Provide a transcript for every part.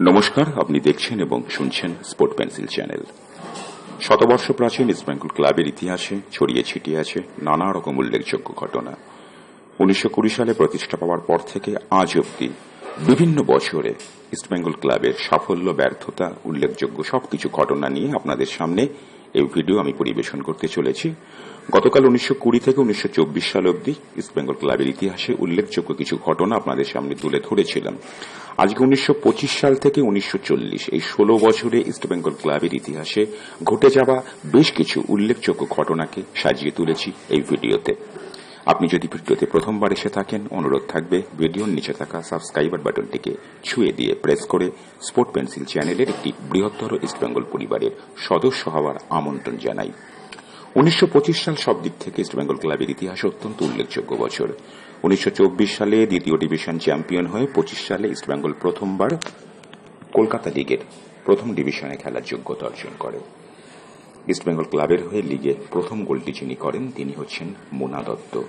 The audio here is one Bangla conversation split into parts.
নমস্কার, আপনি দেখছেন এবং শুনছেন স্পোর্ট পেন্সিল চ্যানেল শতবর্ষ প্রাচীন ইস্টবেঙ্গল ক্লাবের ইতিহাসে ছড়িয়ে ছিটিয়ে আছে নানা রকম উল্লেখযোগ্য ঘটনা। উনিশশো কুড়ি সালে প্রতিষ্ঠা পাওয়ার পর থেকে আজ অব্দি বিভিন্ন বছরে ইস্টবেঙ্গল ক্লাবের সাফল্য, ব্যর্থতা, উল্লেখযোগ্য সবকিছু ঘটনা নিয়ে আপনাদের সামনে এই ভিডিও আমি পরিবেশন করতে চলেছি। গতকাল উনিশশো কুড়ি থেকে উনিশশো চব্বিশ সাল অবধি ইস্টবেঙ্গল ক্লাবের ইতিহাসে উল্লেখযোগ্য কিছু ঘটনা আপনাদের সামনে তুলে ধরেছিলাম। আজকে উনিশশো পঁচিশ সাল থেকে উনিশশো চল্লিশ, এই ষোলো বছরে ইস্টবেঙ্গল ক্লাবের ইতিহাসে ঘটে যাওয়া বেশ কিছু উল্লেখযোগ্য ঘটনাকে সাজিয়ে তুলেছি এই ভিডিওতে। আপনি যদি ভিডিওতে প্রথমবার এসে থাকেন, অনুরোধ থাকবে, ভিডিওর নিচে থাকা সাবস্ক্রাইবার বাটনটিকে ছুঁয়ে দিয়ে প্রেস করে স্পোর্ট পেন্সিল চ্যানেলের একটি বৃহত্তর ইস্টবেঙ্গল পরিবারের সদস্য হওয়ার আমন্ত্রণ জানাই। উনিশশো সাল সব দিক থেকে ইস্টবেঙ্গল ক্লাবের ইতিহাস অত্যন্ত উল্লেখযোগ্য বছর। উনিশশো চব্বিশ সালে দ্বিতীয় ডিভিশন চ্যাম্পিয়ন হয়ে পঁচিশ সালে ইস্টবেঙ্গল প্রথমবার কলকাতা লিগের প্রথম ডিভিশনে খেলার যোগ্যতা অর্জন করে। ইস্টবেঙ্গল ক্লাবের হয়ে লিগে প্রথম গোলটি যিনি করেন, তিনি হচ্ছেন মোনা দত্ত।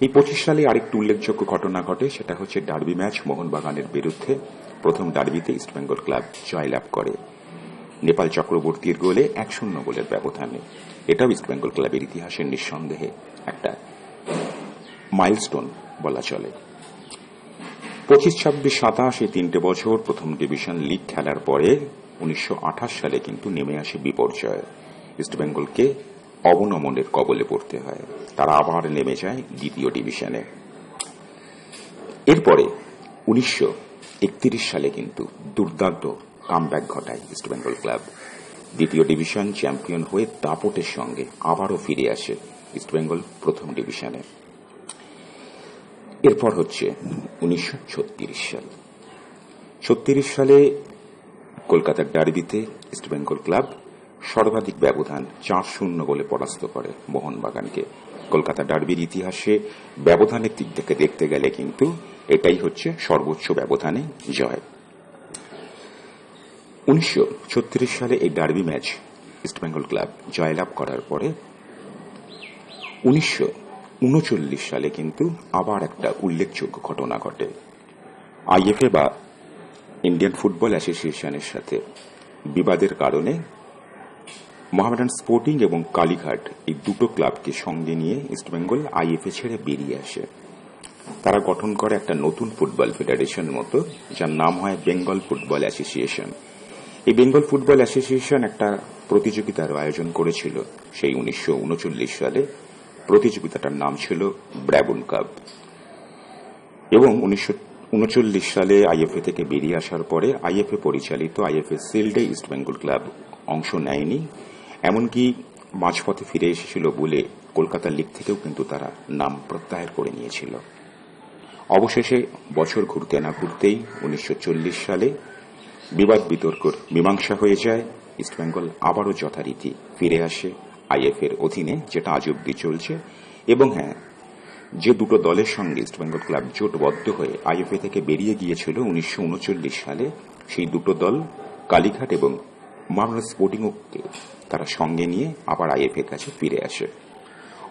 এই পঁচিশ সালে আরেকটি উল্লেখযোগ্য ঘটনা ঘটে, সেটা হচ্ছে ডার্বি ম্যাচ মোহনবাগানের বিরুদ্ধে। প্রথম ডার্বিতে ইস্টবেঙ্গল ক্লাব জয়লাভ করে। নেপাল চক্রবর্তীর গোলে এক শূন্য গোলের ব্যবধানে। এটাও ইস্টবেঙ্গল ক্লাবের ইতিহাসের নিঃসন্দেহে একটা মাইলস্টোন বলা চলে। পঁচিশ, ছাব্বিশ, সাতাশ এই তিনটে বছর প্রথম ডিভিশন লিগ খেলার পরে উনিশশো আঠাশ সালে কিন্তু নেমে আসে বিপর্যয়। ইস্টবেঙ্গলকে অবনমনের কবলে পড়তে হয়। তারা আবার নেমে যায় দ্বিতীয় ডিভিশনে। এরপরে উনিশশো একত্রিশ সালে কিন্তু দুর্দান্ত কামব্যাক ঘটায় ইস্টবেঙ্গল ক্লাব দ্বিতীয় ডিভিশন চ্যাম্পিয়ন হয়ে দাপটের সঙ্গে আবারও ফিরে আসে ইস্টবেঙ্গল প্রথম ডিভিশনে। এরপর হচ্ছে উনিশশো ছত্রিশ সাল। ছত্রিশ সালে কলকাতার ডার্বিতে ইস্টবেঙ্গল ক্লাব সর্বাধিক ব্যবধান চার শূন্য বলে পরাস্ত করে মোহনবাগানকে। কলকাতা ডার্বির ইতিহাসে ব্যবধানের দিক থেকে দেখতে গেলে কিন্তু এটাই হচ্ছে সর্বোচ্চ ব্যবধানে জয়। উনিশশো সালে এই ডার্বি ম্যাচ ইস্টবেঙ্গল ক্লাব জয়লাভ করার পরে উনিশশো উনচল্লিশ সালে কিন্তু আবার একটা উল্লেখযোগ্য ঘটনা ঘটে। আইএফএ বা ইন্ডিয়ান ফুটবল অ্যাসোসিয়েশনের সাথে বিবাদের কারণে মোহামেডান স্পোর্টিং এবং কালীঘাট এই দুটো ক্লাবকে সঙ্গে নিয়ে ইস্টবেঙ্গল আইএফএ ছেড়ে বেরিয়ে আসে। তারা গঠন করে একটা নতুন ফুটবল ফেডারেশন মতো, যার নাম হয় বেঙ্গল ফুটবল অ্যাসোসিয়েশন। এই বেঙ্গল ফুটবল অ্যাসোসিয়েশন একটা প্রতিযোগিতার আয়োজন করেছিল সেই উনিশশো উনচল্লিশ সালে। প্রতিযোগিতাটার নাম ছিল ব্র্যাবন কাপ। এবং উনিশশো উনচল্লিশ সালে আইএফএ থেকে বেরিয়ে আসার পরে আইএফএ পরিচালিত আইএফএ সিল্ডে ইস্টবেঙ্গল ক্লাব অংশ নেয়নি। এমনকি মাঝপথে ফিরে এসেছিল বলে কলকাতা লিগ থেকেও কিন্তু তারা নাম প্রত্যাহার করে নিয়েছিল। অবশেষে বছর ঘুরতে না ঘুরতেই উনিশশো চল্লিশ সালে বিবাদ বিতর্কর মীমাংসা হয়ে যায় ইস্টবেঙ্গল আবারও যথারীতি ফিরে আসে আইএফ এর অধীনে, যেটা আজ অব্দি চলছে। এবং হ্যাঁ যে দুটো দলের সঙ্গে ইস্টবেঙ্গল ক্লাব জোটবদ্ধ হয়ে আইএফএ থেকে বেরিয়ে গিয়েছিল উনিশশো উনচল্লিশ সালে, সেই দুটো দল কালীঘাট এবং মামলা স্পোর্টিংকে তারা সঙ্গে নিয়ে আবার আইএফএর কাছে ফিরে আসে।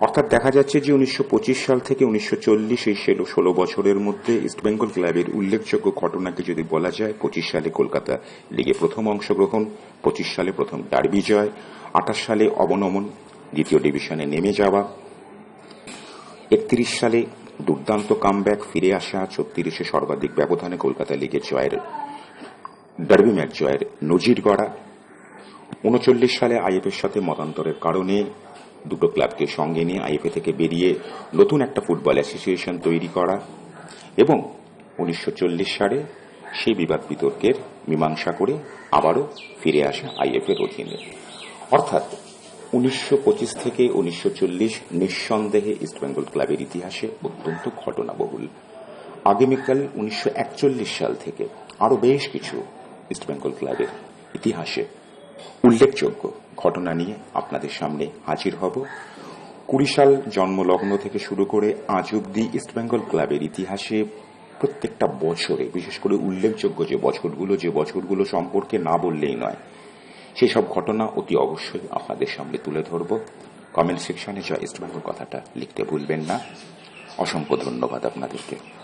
অর্থাৎ দেখা যাচ্ছে যে উনিশশো পঁচিশ সাল থেকে উনিশশো এই ষোলো ষোলো বছরের মধ্যে ইস্টবেঙ্গল ক্লাবের উল্লেখযোগ্য ঘটনাকে যদি বলা যায়, পঁচিশ সালে কলকাতা লিগে প্রথম অংশগ্রহণ, পঁচিশ সালে প্রথম ডার্বি জয়, আঠাশ সালে অবনমন, দ্বিতীয় ডিভিশনে নেমে যাওয়া, একত্রিশ সালে দুর্দান্ত কামব্যাক ফিরে আসা, ছত্রিশে সর্বাধিক ব্যবধানে কলকাতা লিগের জয়ের ডার্বি ম্যাচ জয়ের নজির গড়া উনচল্লিশ সালে আইএফের সাথে মতান্তরের কারণে দুটো ক্লাবকে সঙ্গে নিয়ে আইএফএ থেকে বেরিয়ে নতুন একটা ফুটবল অ্যাসোসিয়েশন তৈরি করা এবং উনিশশো চল্লিশ সালে সেই বিবাদ বিতর্কের মীমাংসা করে আবারও ফিরে আসা আইএফের অধীনে। অর্থাৎ উনিশশো পঁচিশ থেকে উনিশশো চল্লিশ নিঃসন্দেহে ইস্টবেঙ্গল ক্লাবের ইতিহাসে অত্যন্ত ঘটনাবহুল। আগামীকাল উনিশশো একচল্লিশ সাল থেকে আরও বেশ কিছু ইস্টবেঙ্গল ক্লাবের ইতিহাসে উল্লেখযোগ্য ঘটনা নিয়ে আপনাদের সামনে হাজির হব। কুড়ি সাল জন্মলগ্ন থেকে শুরু করে আজ অব্দি ইস্টবেঙ্গল ক্লাবের ইতিহাসে প্রত্যেকটা বছরে, বিশেষ করে উল্লেখযোগ্য যে বছরগুলো যে বছরগুলো সম্পর্কে না বললেই নয়, সেসব ঘটনা অতি অবশ্যই আপনাদের সামনে তুলে ধরব। কমেন্ট সেকশনে জয় ইস্টবেঙ্গল কথাটা লিখতে ভুলবেন না। অসংখ্য ধন্যবাদ আপনাদেরকে।